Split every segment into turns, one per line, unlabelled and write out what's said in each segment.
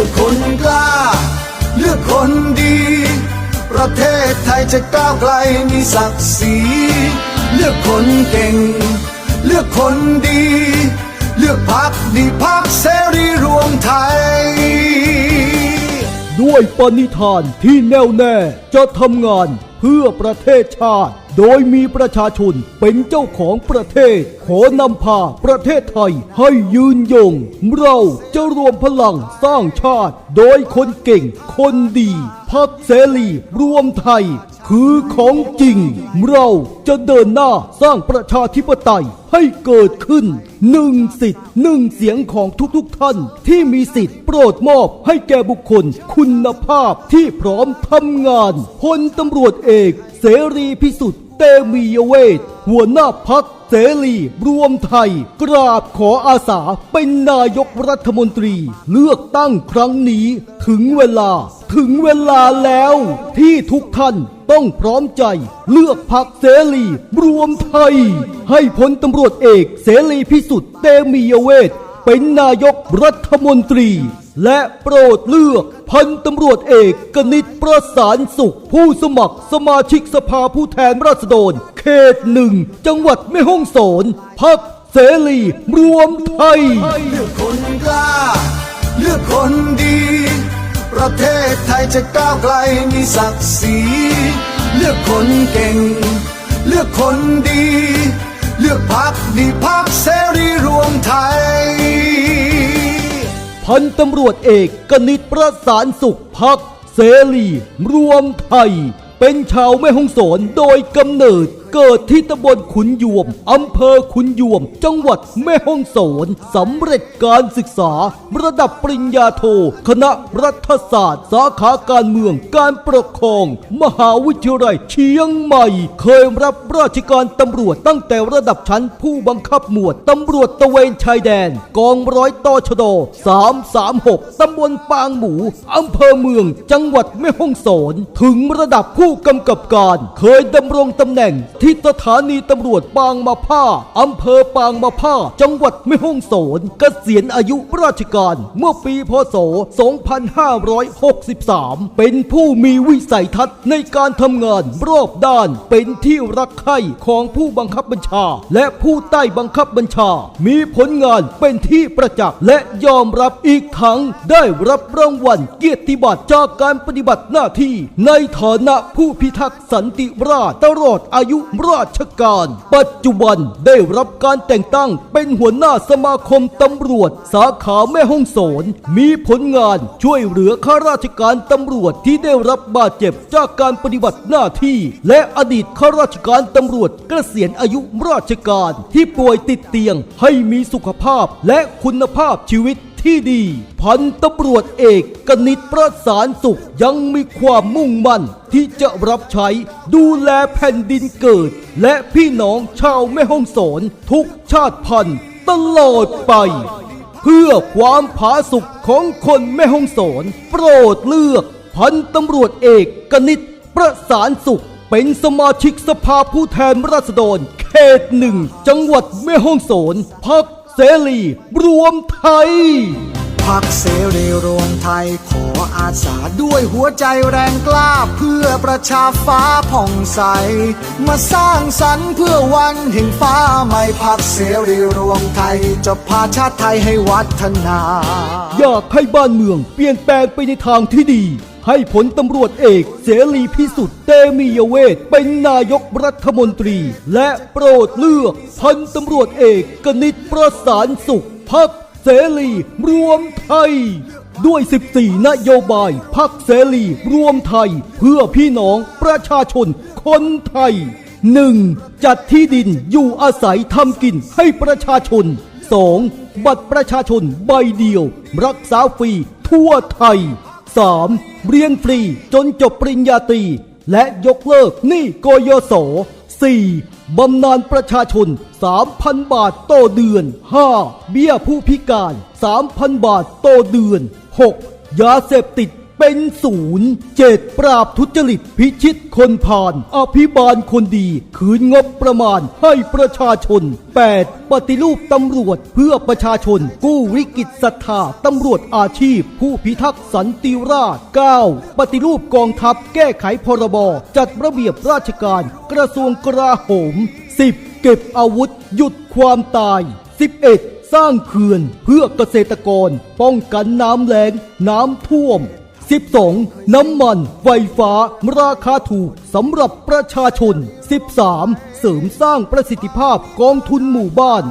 ลือกคนกล้า เลือกคนดี ประเทศไทยจะก้าวไกลมีศักดิ์ศรีเลือกคนเก่ง เลือกคนดี เลือกพักดีพักเสรีรวมไทย
ด้วยปณิธานที่แน่วแน่จะทำงานเพื่อประเทศชาติ โดยมีประชาชนเป็นเจ้าของประเทศ ขอนำพาประเทศไทยให้ยืนยง เราจะรวมพลังสร้างชาติ โดยคนเก่ง คนดีพักเสรีรวมไทย คือของจริง เราจะเดินหน้าสร้างประชาธิปไตยให้เกิดขึ้นหนึ่งสิทธิ์หนึ่งเสียงของทุกๆท่าน ที่มีสิทธิ์โปรดมอบให้แก่บุคคลคุณภาพที่พร้อมทำงานพลตำรวจเอก เสรีพิสุทธิ์ เตมียเวทหัวหน้าพักเสรีรวมไทย กราบขออาสาเป็นนายกรัฐมนตรี เลือกตั้งครั้งนี้ถึงเวลา ถึงเวลาแล้ว ที่ทุกท่านต้องพร้อมใจ เลือกพักเสรีรวมไทย ให้พลตำรวจเอกเสรีพิสุทธิ์เตมียเวทเป็นนายกรัฐมนตรี และโปรดเลือกพันตำรวจเอกกนิษฐ์ประสานสุข ผู้สมัครสมาชิกสภาผู้แทนราษฎร เขตหนึ่ง จังหวัดแม่ฮ่องสอนพักเสรีรวมไทย
เลือกคนกล้า เลือกคนดี ประเทศไทยจะก้าวไกลมีศักดิ์ศรี เลือกคนเก่ง เลือกคนดี เลือกพักดีพักเสรีรวมไทย
พันตำรวจเอกกนิษฐ์ประสานสุขพักเสรี รวมไทย เป็นชาวแม่ฮ่องสอนโดยกำเนิด เกิดที่ตำบลขุนยวม อำเภอขุนยวม จังหวัดแม่ฮ่องสอนสำเร็จการศึกษา ระดับปริญญาโท คณะรัฐศาสตร์ สาขาการเมือง การปกครอง มหาวิทยาลัยเชียงใหม่ เคยรับราชการตำรวจตั้งแต่ระดับชั้นผู้บังคับหมวดตำรวจตะเวนชายแดน กองร้อยต่อชด336ตำบลปางหมูอำเภอเมือง จังหวัดแม่ฮ่องสอนถึงระดับผู้กำกับการ เคยดำรงตำแหน่งที่สถานีตำรวจปางมาผ้าอำเภอปางมาผ้า จังหวัดแม่ฮ่องสอนเกษียณอายุราชการ เมื่อปีพศ 2563 เป็นผู้มีวิสัยทัศน์ในการทำงานรอบด้าน เป็นที่รักใคร่ของผู้บังคับบัญชา และผู้ใต้บังคับบัญชา มีผลงานเป็นที่ประจักษ์และยอมรับอีกทั้งได้รับรางวัลเกียรติบัตรจากการปฏิบัติหน้าที่ ในฐานะผู้พิทักษ์สันติราษฎร์ตลอดอายุราชการ ปัจจุบันได้รับการแต่งตั้งเป็นหัวหน้าสมาคมตำรวจ สาขาแม่ฮ่องสอน มีผลงานช่วยเหลือข้าราชการตำรวจที่ได้รับบาดเจ็บจากการปฏิบัติหน้าที่ และอดีตข้าราชการตำรวจเกษียณอายุราชการ ที่ป่วยติดเตียงให้มีสุขภาพและคุณภาพชีวิต ที่ดี พันตำรวจเอกกนิษฐ์ประสานสุขยังมีความมุ่งมั่นที่จะรับใช้ดูแลแผ่นดินเกิด และพี่น้องชาวแม่ฮ่องสอนทุกชาติพันธุ์ตลอดไป เพื่อความผาสุกของคนแม่ฮ่องสอนโปรดเลือก พันตำรวจเอกกนิษฐ์ประสานสุขเป็นสมาชิกสภาผู้แทนราษฎรเขตหนึ่ง จังหวัดแม่ฮ่องสอนพัก เสรีรวมไทย
พักเสรีรวมไทยขออาสาด้วยหัวใจแรงกล้าเพื่อประชาฟ้าผ่องใส มาสร้างสรรค์เพื่อวันแห่งฟ้าใหม่พักเสรีรวมไทย จะพาชาติไทยให้วัฒนา
อยากให้บ้านเมืองเปลี่ยนแปลงไปในทางที่ดี ให้ผลตำรวจเอกเสรีพิสุทธิ์เตมียเวทเป็นนายกรัฐมนตรี และโปรดเลือกพันตำรวจเอกกนิษฐ์ประสานสุขพักเสรีรวมไทย ด้วย 14 นโยบายพักเสรีรวมไทย เพื่อพี่น้องประชาชนคนไทย 1. จัดที่ดินอยู่อาศัยทำกินให้ประชาชน 2. บัตรประชาชนใบเดียว รักษาฟรีทั่วไทย 3. เรียนฟรีจนจบปริญญาตรี และยกเลิกหนี้กยศ 4. บำนาญประชาชน 3,000 บาทต่อเดือน 5. เบี้ยผู้พิการ 3,000 บาทต่อเดือน 6. ยาเสพติด เป็นศูนย์เจ็ดปราบทุจริตพิชิตคนผ่าน อภิบาลคนดี คืนงบประมาณให้ประชาชน 8. ปฏิรูปตำรวจเพื่อประชาชน กู้วิกฤตศรัทธาตำรวจอาชีพ ผู้พิทักษ์สันติราษฎร์ 9. ปฏิรูปกองทัพแก้ไขพรบจัดระเบียบราชการ กระทรวงกลาโหม 10. เก็บอาวุธ หยุดความตาย 11. สร้างเขื่อนเพื่อเกษตรกร ป้องกันน้ำแล้งน้ำท่วม 12. น้ำมันไฟฟ้า ราคาถูกสำหรับประชาชน 13. เสริมสร้างประสิทธิภาพกองทุนหมู่บ้าน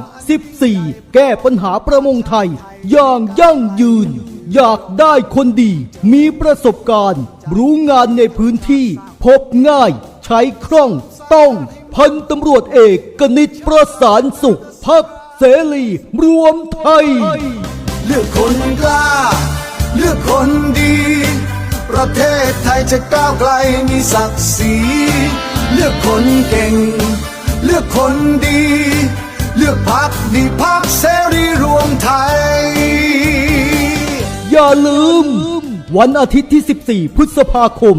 14. แก้ปัญหาประมงไทย อย่างยั่งยืน อยากได้คนดี มีประสบการณ์ รู้งานในพื้นที่ พบง่าย ใช้คล่อง ต้อง พันตำรวจเอกกนิษฐ์ประสานสุขพักเสรีรวมไทย
เลือกคนกล้า เลือกคนดี ประเทศไทยจะก้าวไกลมีศักดิ์ศรีเลือกคนเก่ง เลือกคนดี เลือกพักดีพักเสรีรวมไทย
อย่าลืม วันอาทิตย์ที่ 14 พฤษภาคม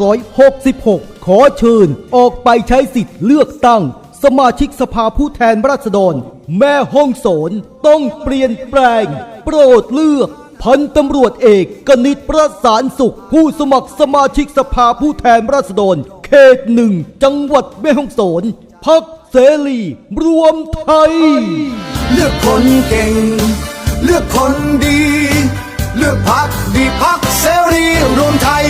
2566 ขอเชิญออกไปใช้สิทธิ์เลือกตั้ง สมาชิกสภาผู้แทนราษฎร แม่ห้องสนต้องเปลี่ยนแปลง โปรดเลือก พันตำรวจเอกกนิษฐ์ประสานสุข ผู้สมัครสมาชิกสภาผู้แทนราษฎร เขตหนึ่ง จังหวัดแม่ฮ่องสอนพักเสรี รวมไทย
เลือกคนเก่ง เลือกคนดี เลือกพักดีพักเสรีรวมไทย